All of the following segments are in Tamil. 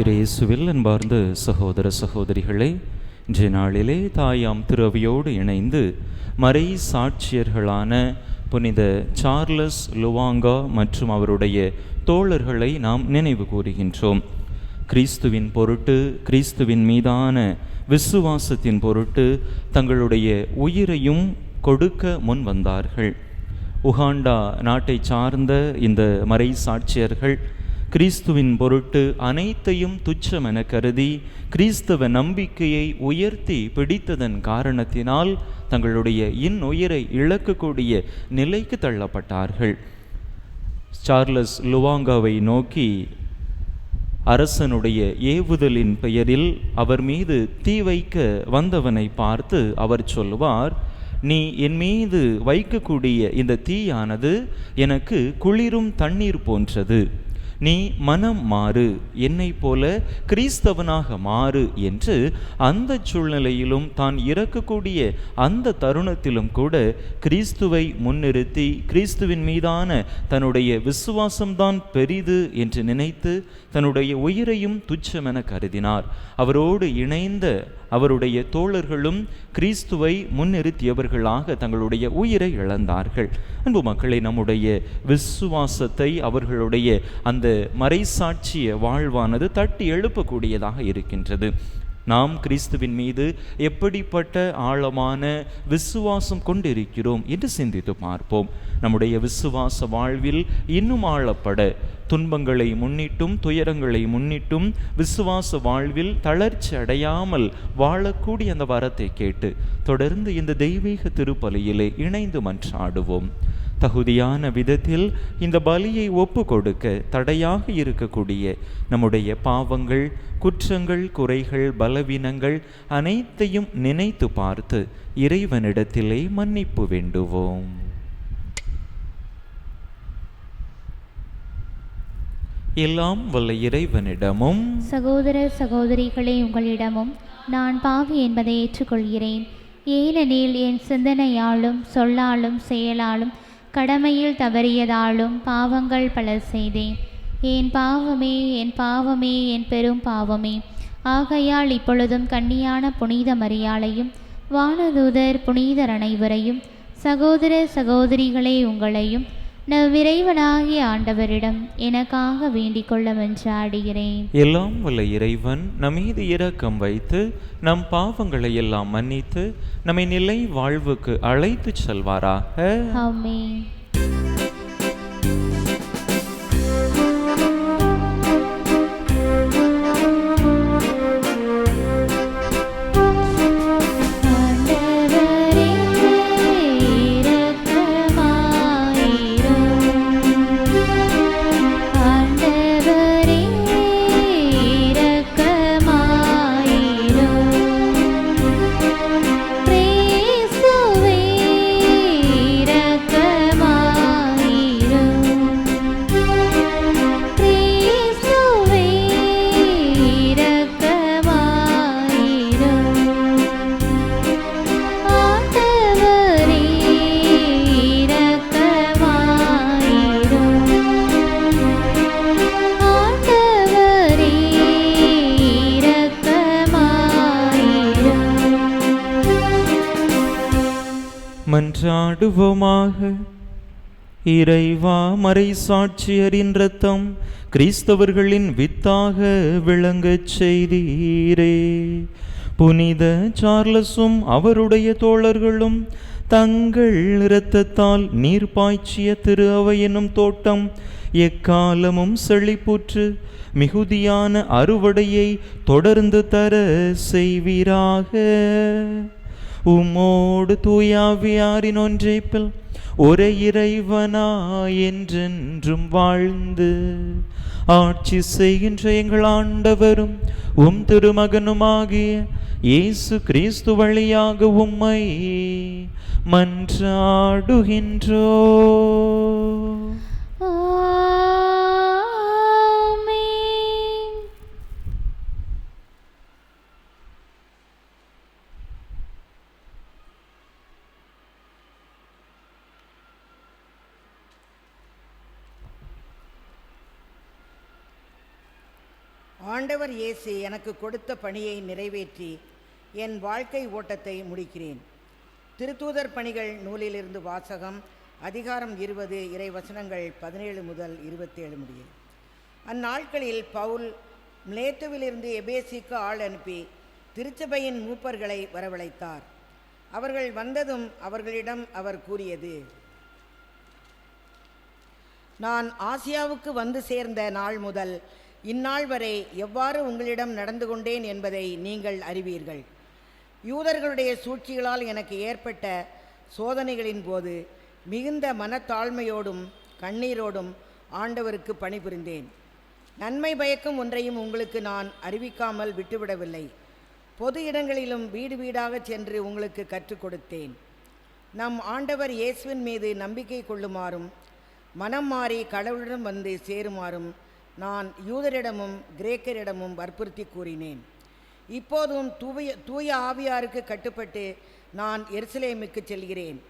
இயேசுவில் அன்பார்ந்த சகோதர சகோதரிகளே இன்றைய நாளிலே தாயாம் திருவியோடு இணைந்து மறை சாட்சியர்களான புனித சார்லஸ் லுவாங்கா மற்றும் அவருடைய தோழர்களை நாம் நினைவு கூறுகின்றோம். கிறிஸ்துவின் பொருட்டு கிறிஸ்துவின் மீதான விசுவாசத்தின் பொருட்டு தங்களுடைய உயிரையும் கொடுக்க முன் வந்தார்கள். உகாண்டா நாட்டை சார்ந்த இந்த மறை சாட்சியர்கள் கிறிஸ்துவின் பொருட்டு அனைத்தையும் துச்சமென கருதி கிறிஸ்தவ நம்பிக்கையை உயர்த்தி பிடித்ததன் காரணத்தினால் தங்களுடைய இன்னுயிரை இழக்கக்கூடிய நிலைக்கு தள்ளப்பட்டார்கள். சார்லஸ் லுவாங்காவை நோக்கி அரசனுடைய ஏவுதலின் பெயரில் அவர் மீது தீ வைக்க வந்தவனை பார்த்து அவர் சொல்லுவார் நீ என் மீது வைக்கக்கூடிய இந்த தீயானது எனக்கு குளிரும் தண்ணீர் போன்றது. நீ மனம் மாறு என்னை போல கிறிஸ்தவனாக மாறு என்று அந்த சூழ்நிலையிலும் தான் இறக்கக்கூடிய அந்த தருணத்திலும் கூட கிறிஸ்துவை முன்னிறுத்தி கிறிஸ்துவின் மீதான தன்னுடைய விசுவாசம்தான் பெரிது என்று நினைத்து தன்னுடைய உயிரையும் துச்சமென கருதினார். அவரோடு இணைந்த அவருடைய தோழர்களும் கிறிஸ்துவை முன்னிறுத்தியவர்களாக தங்களுடைய உயிரை இழந்தார்கள். அன்பு மக்களை நம்முடைய விசுவாசத்தை அவர்களுடைய அந்த மறைசாட்சிய வாழ்வானது தட்டி எழுப்பக்கூடியதாக இருக்கின்றது. நாம் கிறிஸ்துவின் மீது எப்படிப்பட்ட ஆழமான விசுவாசம் கொண்டிருக்கிறோம் என்று சிந்தித்து பார்ப்போம். நம்முடைய விசுவாச வாழ்வில் இன்னும் ஆழப்பட துன்பங்களை முன்னிட்டும் துயரங்களை முன்னிட்டும் விசுவாச வாழ்வில் தளர்ச்சி அடையாமல் வாழக்கூடிய அந்த வரத்தை கேட்டு தொடர்ந்து இந்த தெய்வீக திருப்பலியிலே இணைந்து மன்றாடுவோம். தகுதியான விதத்தில் இந்த பலியை ஒப்பு கொடுக்க தடையாக இருக்கக்கூடிய நம்முடைய பாவங்கள் குற்றங்கள் குறைகள் பலவீனங்கள் அனைத்தையும் நினைத்து பார்த்து இறைவனிடத்திலே மன்னிப்பு வேண்டுவோம். எல்லாம் வல்ல இறைவனிடமும் சகோதர சகோதரிகளே உங்களிடமும் நான் பாவி என்பதை ஏற்றுக்கொள்கிறேன். ஏனெனில் என் சிந்தனையாலும் சொல்லாலும் செயலாலும் கடமையில் தவறியதாலும் பாவங்கள் பல செய்தேன். என் பாவமே என் பாவமே என் பெரும் பாவமே. ஆகையால் இப்பொழுதும் கண்ணியான புனித மரியாளையும் வானதூதர் புனிதர் அனைவரையும் சகோதர சகோதரிகளே உங்களையும் நம் இறைவனாகிய ஆண்டவரிடம் எனக்காக வேண்டிக் கொள்ள மன்றாடுகிறேன் எல்லாம் வல்ல இறைவன் நம் மீது இரக்கம் வைத்து நம் பாவங்களை எல்லாம் மன்னித்து நம்மை நிலை வாழ்வுக்கு அழைத்துச் செல்வாராக. ஆமென். மன்றாடுவோமாக. இறைவா மறை சாட்சியரின் ரத்தம் கிறிஸ்தவர்களின் வித்தாக விளங்கச் செய்தீரே. புனித சார்லஸும் அவருடைய தோழர்களும் தங்கள் இரத்தத்தால் நீர் பாய்ச்சிய திரு அவை தோட்டம் எக்காலமும் செழிப்புற்று மிகுதியான அறுவடையை தொடர்ந்து தர செய்வீராக. உம்மோடு தூயாவியாரின் ஒன்றைப்பில் ஒரே இறைவனா என்றென்றும் வாழ்ந்து ஆட்சி செய்கின்ற எங்கள் ஆண்டவரும் உம் திருமகனுமாகிய இயேசு கிறிஸ்து வழியாக உம்மை மன்றாடுகின்றோ ஆமென் ஆண்டவர் இயேசு எனக்கு கொடுத்த பணியை நிறைவேற்றி என் வாழ்க்கை ஓட்டத்தை முடிக்கிறேன். திருத்தூதர் பணிகள் நூலிலிருந்து வாசகம் அதிகாரம் இருபது இறை வசனங்கள் பதினேழு முதல் இருபத்தேழு முடிய. அந்நாட்களில் பவுல் மிலேத்துவிலிருந்து எபேசிக்கு ஆள் அனுப்பி திருச்சபையின் மூப்பர்களை வரவழைத்தார். அவர்கள் வந்ததும் அவர்களிடம் அவர் கூறியது நான் ஆசியாவுக்கு வந்து சேர்ந்த நாள் முதல் இந்நாள் வரை எவ்வாறு உங்களிடம் நடந்து கொண்டேன் என்பதை நீங்கள் அறிவீர்கள். யூதர்களுடைய சூழ்ச்சிகளால் எனக்கு ஏற்பட்ட சோதனைகளின் போது மிகுந்த மனத்தாழ்மையோடும் கண்ணீரோடும் ஆண்டவருக்கு பணிபுரிந்தேன். நன்மை பயக்கும் ஒன்றையும் உங்களுக்கு நான் அறிவிக்காமல் விட்டுவிடவில்லை. பொது இடங்களிலும் வீடு வீடாக சென்று உங்களுக்கு கற்றுக் கொடுத்தேன். நம் ஆண்டவர் இயேசுவின் மீது நம்பிக்கை கொள்ளுமாறும் மனம் மாறி கடவுளிடம் வந்து சேருமாறும் நான் யூதரிடமும் கிரேக்கரிடமும் வற்புறுத்தி கூறினேன். இப்போதும் தூய தூய ஆவியாருக்கு கட்டுப்பட்டு நான் எருசலேமுக்கு செல்கிறேன்.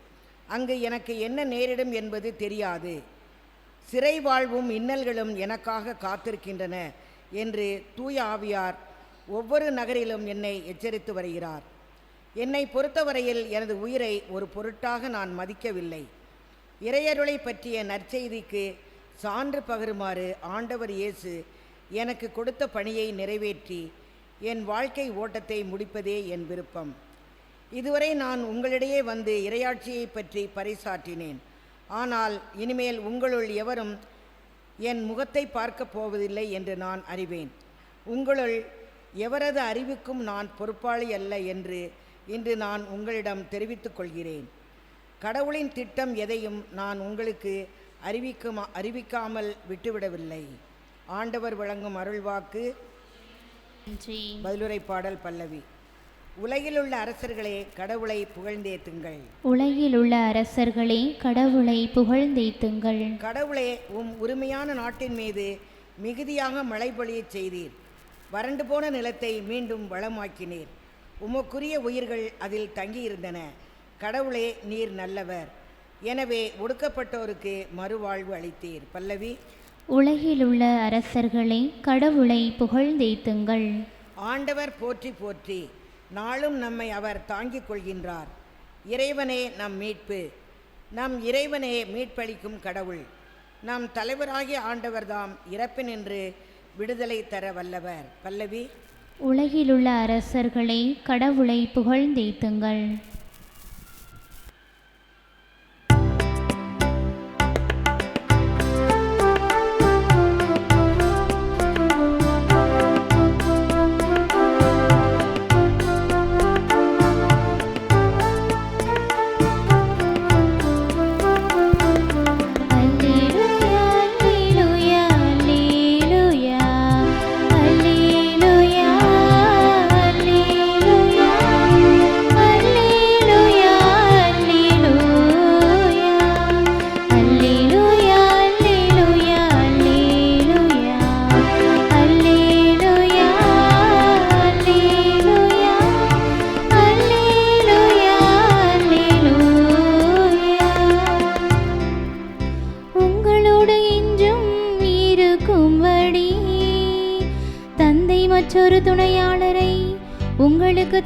அங்கு எனக்கு என்ன நேரிடும் என்பது தெரியாது. சிறை வாழ்வும் இன்னல்களும் எனக்காக காத்திருக்கின்றன என்று தூய ஆவியார் ஒவ்வொரு நகரிலும் என்னை எச்சரித்து வருகிறார். என்னை பொறுத்தவரையில் எனது உயிரை ஒரு பொருட்டாக நான் மதிக்கவில்லை. இறையருளை பற்றிய நற்செய்திக்கு சான்று பகருமாறு ஆண்டவர் இயேசு எனக்கு கொடுத்த பணியை நிறைவேற்றி என் வாழ்க்கை ஓட்டத்தை முடிப்பதே என் விருப்பம். இதுவரை நான் உங்களிடையே வந்து இரையாட்சியை பற்றி பறைசாற்றினேன். ஆனால் இனிமேல் உங்களுள் எவரும் என் முகத்தை பார்க்கப் போவதில்லை என்று நான் அறிவேன். உங்களுள் எவரது அறிவுக்கும் நான் பொறுப்பாளி அல்ல என்று இன்று நான் உங்களிடம் தெரிவித்துக் கொள்கிறேன். கடவுளின் திட்டம் எதையும் நான் உங்களுக்கு அறிவிக்குமா அறிவிக்காமல் விட்டுவிடவில்லை. ஆண்டவர் வழங்கும் அருள்வாக்கு பதிலுரை பாடல் பல்லவி. உலகிலுள்ள அரசர்களே கடவுளை புகழ்ந்தேத்துங்கள். உலகில் உள்ள அரசர்களே கடவுளை புகழ்ந்தேத்துங்கள். கடவுளே உம் உரிமையான நாட்டின் மீது மிகுதியாக மழை பொழியச் செய்தீர். வறண்டு போன நிலத்தை மீண்டும் வளமாக்கினீர். உமக்குரிய உயிர்கள் அதில் தங்கியிருந்தன. கடவுளே நீர் நல்லவர். எனவே ஒடுக்கப்பட்டோருக்கு மறுவாழ்வு அளித்தீர். பல்லவி. உலகில் உள்ள அரசர்களே கடவுளை புகழ்ந்தேத்துங்கள் ஆண்டவர் போற்றி போற்றி நாளும் நம்மை அவர் தாங்கிக் கொள்கின்றார். இறைவனே நம் மீட்பு. நம் இறைவனே மீட்பளிக்கும் கடவுள். நம் தலைவராகிய ஆண்டவர்தாம் இறப்பினின்று விடுதலை தர வல்லவர். பல்லவி. உலகில் உள்ள அரசர்களே கடவுளை புகழ்ந்தேத்துங்கள்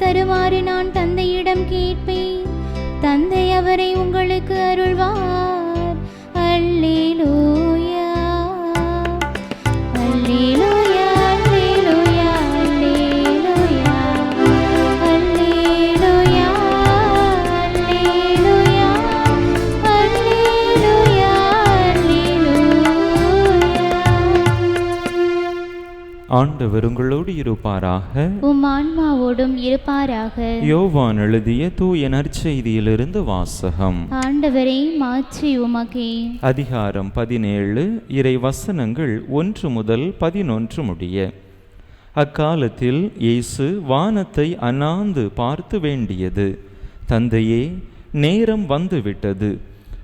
தருமாறு நான் தந்தையிடம் கேட்பேன். தந்தை அவரை உங்களுக்கு அருள்வார். அல்லேலூயா அல்லேலூயா ஆண்டவர் உங்களோடு இருப்பாராக. உம் ஆன்மாவோடும் இருப்பாராக. யோவான் எழுதிய தூய நற்செய்தியிலிருந்து வாசகம். ஆண்டவரை மாற்றி உமக்கே. அதிகாரம் பதினேழு இறை வசனங்கள் ஒன்று முதல் பதினொன்று முடிய. அக்காலத்தில் இயேசு வானத்தை அண்ணாந்து பார்த்து வேண்டியது. தந்தையே நேரம் வந்துவிட்டது.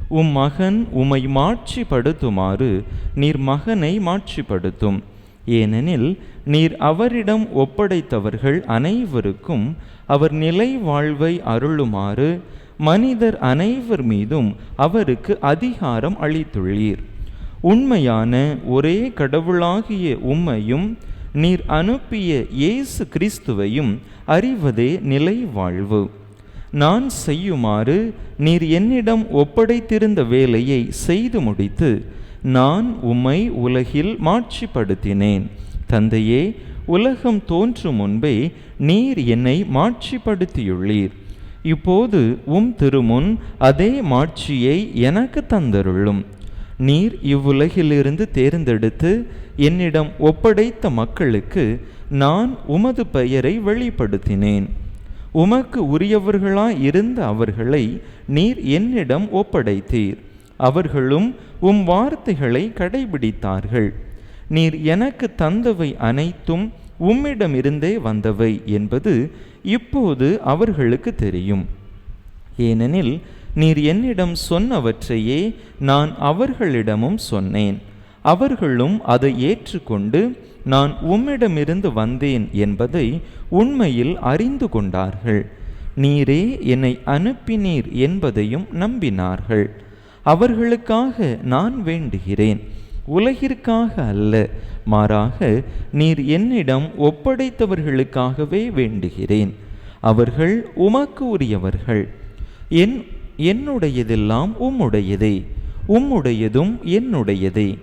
உம் மகன் உம்மை மாட்சிப்படுத்துமாறு நீர் மகனை மாட்சிப்படுத்தும். ஏனெனில் நீர் அவரிடம் ஒப்படைத்தவர்கள் அனைவருக்கும் அவர் நிலை வாழ்வை அருளுமாறு மனிதர் அனைவர் மீதும் அவருக்கு அதிகாரம் அளித்துள்ளீர். உண்மையான ஒரே கடவுளாகிய உம்மையும் நீர் அனுப்பிய இயேசு கிறிஸ்துவையும் அறிவதே நிலை வாழ்வு. நான் செய்யுமாறு நீர் என்னிடம் ஒப்படைத்திருந்த வேலையை செய்து முடித்து நான் உம்மை உலகில் மாட்சிப்படுத்தினேன். தந்தையே உலகம் தோன்றும் முன்பே நீர் என்னை மாட்சிப்படுத்தியுள்ளீர். இப்போது உம் திருமுன் அதே மாட்சியை எனக்கு தந்தருளும். நீர் இவ்வுலகிலிருந்து தேர்ந்தெடுத்து என்னிடம் ஒப்படைத்த மக்களுக்கு நான் உமது பெயரை வெளிப்படுத்தினேன். உமக்கு உரியவர்களாய் இருந்த அவர்களை நீர் என்னிடம் ஒப்படைத்தீர். அவர்களும் உம் வார்த்தைகளை கடைபிடித்தார்கள். நீர் எனக்கு தந்தவை அனைத்தும் உம்மிடமிருந்தே வந்தவை என்பது இப்போது அவர்களுக்கு தெரியும். ஏனெனில் நீர் என்னிடம் சொன்னவற்றையே நான் அவர்களிடமும் சொன்னேன். அவர்களும் அதை ஏற்றுக்கொண்டு நான் உம்மிடமிருந்து வந்தேன் என்பதை உண்மையில் அறிந்து கொண்டார்கள். நீரே என்னை அனுப்பினீர் என்பதையும் நம்பினார்கள். அவர்களுக்காக நான் வேண்டுகிறேன். உலகிற்காக அல்ல. மாறாக நீர் என்னிடம் ஒப்படைத்தவர்களுக்காகவே வேண்டுகிறேன். அவர்கள் உமக்கு உரியவர்கள். என் என்னுடையதெல்லாம் உம்முடையதே. உம்முடையதும் என்னுடையதே.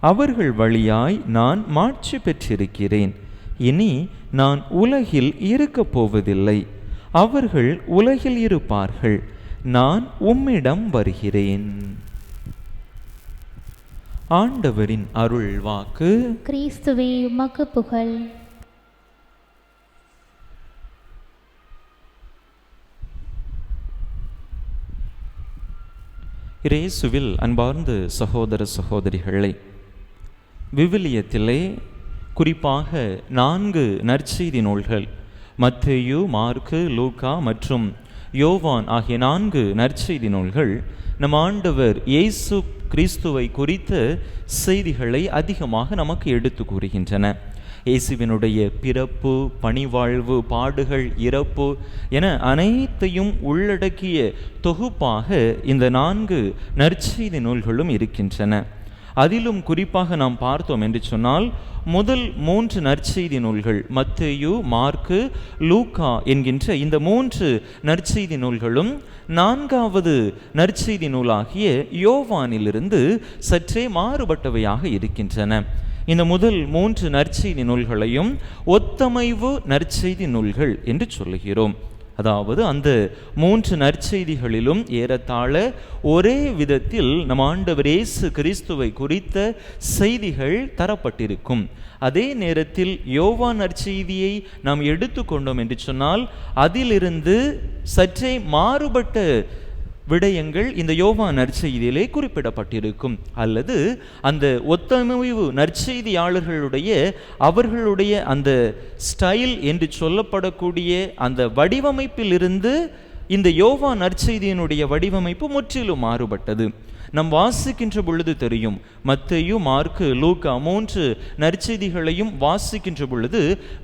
அவர்கள் வழியாய் நான் மாட்சி பெற்றிருக்கிறேன். இனி நான் உலகில் இருக்கப் போவதில்லை. அவர்கள் உலகில் இருப்பார்கள். நான் உம்மிடம் வருகிறேன். ஆண்டவரின் அருள் வாக்கு. கிறிஸ்துவே உமக்கு புகழ். இயேசுவில் அன்பார்ந்த சகோதர சகோதரிகளை விவிலியத்திலே குறிப்பாக நான்கு நற்செய்தி நூல்கள் மத்தேயு மார்க்கு லூக்கா மற்றும் யோவான் ஆகிய நான்கு நற்செய்தி நூல்கள் நம் ஆண்டவர் இயேசு கிறிஸ்துவை குறித்த செய்திகளை அதிகமாக நமக்கு எடுத்து கூறுகின்றன. இயேசுவினுடைய பிறப்பு பணிவாழ்வு பாடுகள் இறப்பு என அனைத்தையும் உள்ளடக்கிய தொகுப்பாக இந்த நான்கு நற்செய்தி நூல்களும் இருக்கின்றன. அதிலும் குறிப்பாக நாம் பார்த்தோம் என்று சொன்னால் முதல் மூன்று நற்செய்தி நூல்கள் மத்தேயு மார்க்கு லூக்கா என்கின்ற இந்த மூன்று நற்செய்தி நூல்களும் நான்காவது நற்செய்தி நூலாகிய யோவானிலிருந்து சற்றே மாறுபட்டவையாக இருக்கின்றன. இந்த முதல் மூன்று நற்செய்தி நூல்களையும் ஒத்தமைவு நற்செய்தி நூல்கள் என்று சொல்லுகிறோம். அதாவது அந்த மூன்று நற்செய்திகளிலும் ஏறத்தாழ ஒரே விதத்தில் நம் ஆண்டவர் இயேசு கிறிஸ்துவை குறித்த செய்திகள் தரப்பட்டிருக்கும். அதே நேரத்தில் யோவா நற்செய்தியை நாம் எடுத்துக்கொண்டோம் என்று சொன்னால் அதிலிருந்து சற்றே மாறுபட்ட விடயங்கள் இந்த யோவா நற்செய்தியிலே குறிப்பிடப்பட்டிருக்கும். அல்லது அந்த ஒத்தமைவு நற்செய்தியாளர்களுடைய அவர்களுடைய அந்த ஸ்டைல் என்று சொல்லப்படக்கூடிய அந்த வடிவமைப்பிலிருந்து இந்த யோவா நற்செய்தியினுடைய வடிவமைப்பு முற்றிலும் மாறுபட்டது. நம் வாசிக்கின்ற பொழுது தெரியும். மத்தையும் மார்க்கு லூக்கா மூன்று நற்செய்திகளையும் வாசிக்கின்ற பொழுது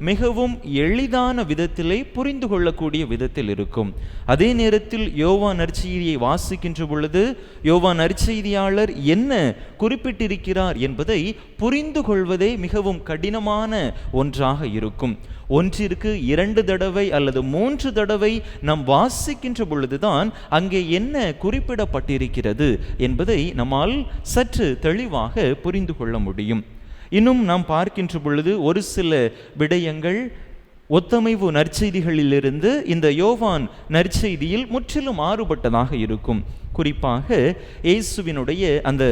மிகவும் எளிதான விதத்திலே புரிந்து கொள்ளக்கூடிய விதத்தில் இருக்கும். அதே நேரத்தில் யோவா நற்செய்தியை வாசிக்கின்ற பொழுது யோவா நற்செய்தியாளர் என்ன குறிப்பிட்டிருக்கிறார் என்பதை புரிந்து கொள்வதே மிகவும் கடினமான ஒன்றாக இருக்கும். ஒன்றிற்கு இரண்டு தடவை அல்லது மூன்று தடவை நாம் வாசிக்கின்ற பொழுதுதான் அங்கே என்ன குறிப்பிடப்பட்டிருக்கிறது என் என்பதை நம்மால் சற்று தெளிவாக புரிந்து கொள்ள முடியும். இன்னும் நாம் பார்க்கின்ற பொழுது ஒரு சில விடயங்கள் ஒத்தமைவு நற்செய்திகளிலிருந்து இந்த யோவான் நற்செய்தியில் முற்றிலும் மாறுபட்டதாக இருக்கும். குறிப்பாக இயேசுவினுடைய அந்த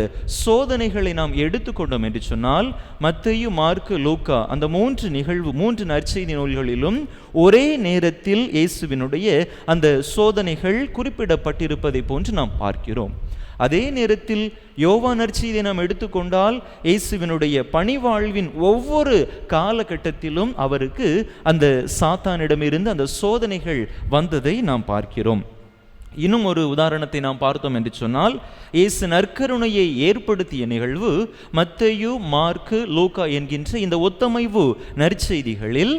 சோதனைகளை நாம் எடுத்துக்கொண்டோம் என்று சொன்னால் மத்தையு மார்க்கு லூக்கா அந்த மூன்று நிகழ்வு மூன்று நற்செய்தி நூல்களிலும் ஒரே நேரத்தில் இயேசுவினுடைய அந்த சோதனைகள் குறிப்பிடப்பட்டிருப்பதை போன்று நாம் பார்க்கிறோம். அதே நேரத்தில் யோவா நற்செய்தியை நாம் எடுத்துக்கொண்டால் இயேசுவினுடைய பணிவாழ்வின் ஒவ்வொரு காலகட்டத்திலும் அவருக்கு அந்த சாத்தானிடமிருந்து அந்த சோதனைகள் வந்ததை நாம் பார்க்கிறோம். இன்னும் ஒரு உதாரணத்தை நாம் பார்த்தோம் என்று சொன்னால் இயேசு நற்கருணையை ஏற்படுத்திய நிகழ்வு மத்தையு மார்க்கு லூகா என்கின்ற இந்த ஒத்தமைவு நற்செய்திகளில்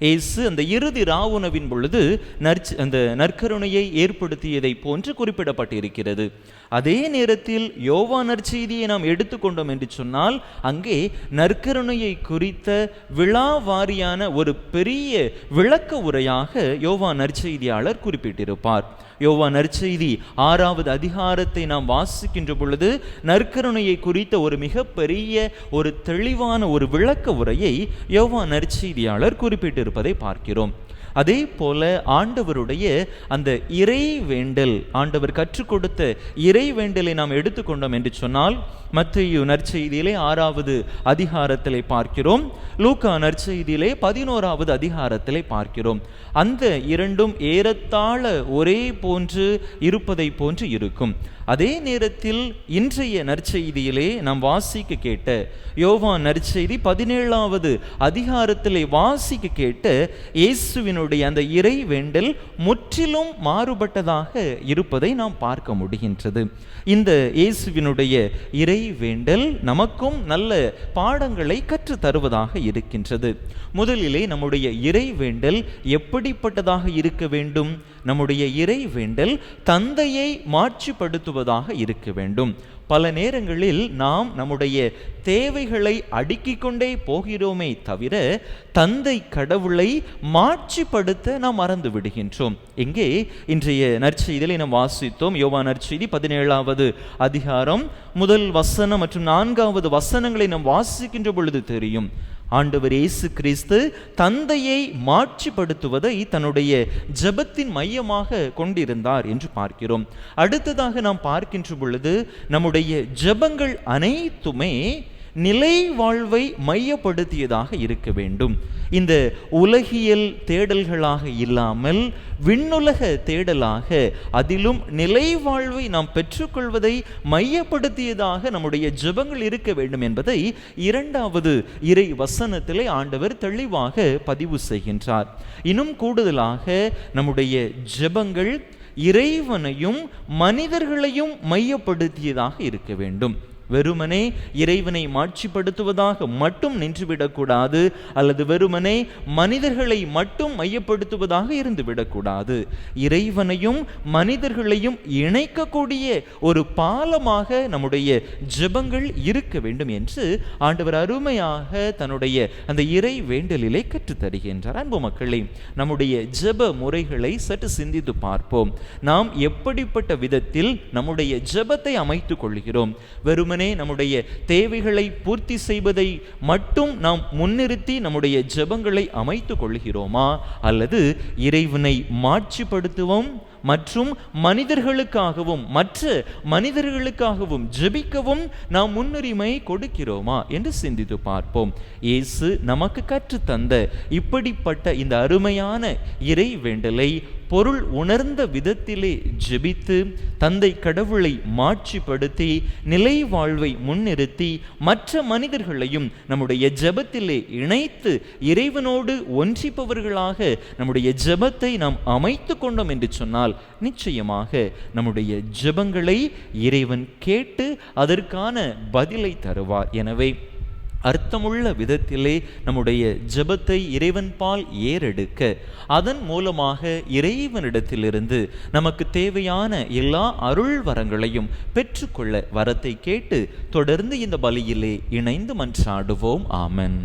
இயேசு அந்த இறுதி ராவுணவின் பொழுது நற்ச அந்த நற்கருணையை ஏற்படுத்தியதை போன்று குறிப்பிடப்பட்டிருக்கிறது. அதே நேரத்தில் யோவா நற்செய்தியை நாம் எடுத்துக்கொண்டோம் என்று சொன்னால் அங்கே நற்கருணையை குறித்த விழாவாரியான ஒரு பெரிய விளக்க உரையாக யோவா நற்செய்தியாளர் குறிப்பிட்டிருப்பார். யோவா நற்செய்தி ஆறாவது அதிகாரத்தை நாம் வாசிக்கின்ற பொழுது நற்கருணையை குறித்த ஒரு மிகப்பெரிய ஒரு தெளிவான ஒரு விளக்க உரையை யோவா நற்செய்தியாளர் குறிப்பிட்டிருப்பதை பார்க்கிறோம். அதே போல ஆண்டவருடைய அந்த இறை வேண்டல் ஆண்டவர் கற்றுக் கொடுத்த இறை வேண்டலை நாம் எடுத்துக்கொண்டோம் என்று சொன்னால் மத்திய நற்செய்தியிலே ஆறாவது அதிகாரத்திலே பார்க்கிறோம். லூக்கா நற்செய்தியிலே பதினோராவது அதிகாரத்திலே பார்க்கிறோம். அந்த இரண்டும் ஏறத்தாழ ஒரே போன்று இருப்பதை போன்று இருக்கும். அதே நேரத்தில் இன்றைய நற்செய்தியிலே நாம் வாசிக்க கேட்ட யோவான் நற்செய்தி பதினேழாவது அதிகாரத்திலே வாசிக்க கேட்ட இயேசுவினுடைய அந்த இறை வேண்டல் முற்றிலும் மாறுபட்டதாக இருப்பதை நாம் பார்க்க முடிகின்றது. இந்த இயேசுவினுடைய இறை வேண்டல் நமக்கும் நல்ல பாடங்களை கற்று தருவதாக இருக்கின்றது. முதலிலே நம்முடைய இறை வேண்டல் எப்படிப்பட்டதாக இருக்க வேண்டும்? நம்முடைய இறை வேண்டல் தந்தையை மாட்சிப்படுத்துவதாக இருக்க வேண்டும். பல நேரங்களில் நாம் நம்முடைய தேவைகளை அடுக்கிக் கொண்டே போகிறோமே தவிர தந்தை கடவுளை மாட்சிப்படுத்த நாம் மறந்து விடுகின்றோம். எங்கே? இன்றைய நற்செய்தியில் நாம் வாசித்தோம் யோவா நற்செய்தி பதினேழாவது அதிகாரம் முதல் வசனம் மற்றும் நான்காவது வசனங்களை நாம் வாசிக்கின்ற பொழுது தெரியும். ஆண்டவர் இயேசு கிறிஸ்து தந்தையை மாட்சிப்படுத்துவதை தன்னுடைய ஜெபத்தின் மையமாக கொண்டிருந்தார் என்று பார்க்கிறோம். அடுத்ததாக நாம் பார்க்கின்ற பொழுது நம்முடைய ஜெபங்கள் அனைத்துமே நிலை வாழ்வை மையப்படுத்தியதாக இருக்க வேண்டும். இந்த உலகியல் தேடல்களாக இல்லாமல் விண்ணுலக தேடலாக அதிலும் நிலை வாழ்வை நாம் பெற்றுக்கொள்வதை மையப்படுத்தியதாக நம்முடைய ஜெபங்கள் இருக்க வேண்டும் என்பதை இரண்டாவது இறை வசனத்திலே ஆண்டவர் தெளிவாக பதிவு செய்கின்றார். இன்னும் கூடுதலாக நம்முடைய ஜெபங்கள் இறைவனையும் மனிதர்களையும் மையப்படுத்தியதாக இருக்க வேண்டும். வெறுமனே இறைவனை மாட்சிப்படுத்துவதாக மட்டும் நின்றுவிடக்கூடாது அல்லது வெறுமனே மனிதர்களை மட்டும் மையப்படுத்துவதாக இருந்துவிடக்கூடாது. இறைவனையும் மனிதர்களையும் இணைக்கக்கூடிய ஒரு பாலமாக நம்முடைய ஜெபங்கள் இருக்க வேண்டும் என்று ஆண்டவர் அருமையாக தன்னுடைய அந்த இறை வேண்டலிலே கற்றுத்தருகின்றார். அன்பு மக்களே நம்முடைய ஜெப முறைகளை சற்று சிந்தித்து பார்ப்போம். நாம் எப்படிப்பட்ட விதத்தில் நம்முடைய ஜெபத்தை அமைத்துக் கொள்கிறோம்? வெறுமனே தேவனே நம்முடைய தேவைகளை பூர்த்தி செய்வதை மட்டும் நாம் முன்னிறுத்தி நம்முடைய ஜெபங்களை அமைத்து கொள்கிறோமா? அல்லது இறைவனை மாட்சிப்படுத்துவோம் மற்றும் மனிதர்களுக்காகவும் மற்ற மனிதர்களுக்காகவும் ஜெபிக்கவும் நாம் முன்னுரிமை கொடுக்கிறோமா என்று சிந்தித்து பார்ப்போம். இயேசு நமக்கு கற்றுத்தந்த இப்படிப்பட்ட இந்த அருமையான இறை வேண்டலை பொருள் உணர்ந்த விதத்திலே ஜெபித்து தந்தை கடவுளை மாட்சிப்படுத்தி நிலை வாழ்வை முன்னிறுத்தி மற்ற மனிதர்களையும் நம்முடைய ஜெபத்திலே இணைத்து இறைவனோடு ஒன்றிப்பவர்களாக நம்முடைய ஜெபத்தை நாம் அமைத்து கொண்டோம் என்று சொன்னால் நிச்சயமாக நம்முடைய ஜெபங்களை இறைவன் கேட்டு அதற்கான பதிலை தருவார். எனவே அர்த்தமுள்ள விதத்திலே நம்முடைய ஜெபத்தை இறைவன் பால் ஏறெடுக்க அதன் மூலமாக இறைவனிடத்திலிருந்து நமக்கு தேவையான எல்லா அருள் வரங்களையும் பெற்றுக்கொள்ள வரத்தை கேட்டு தொடர்ந்து இந்த பலியிலே இணைந்து மன்றாடுவோம். ஆமன்.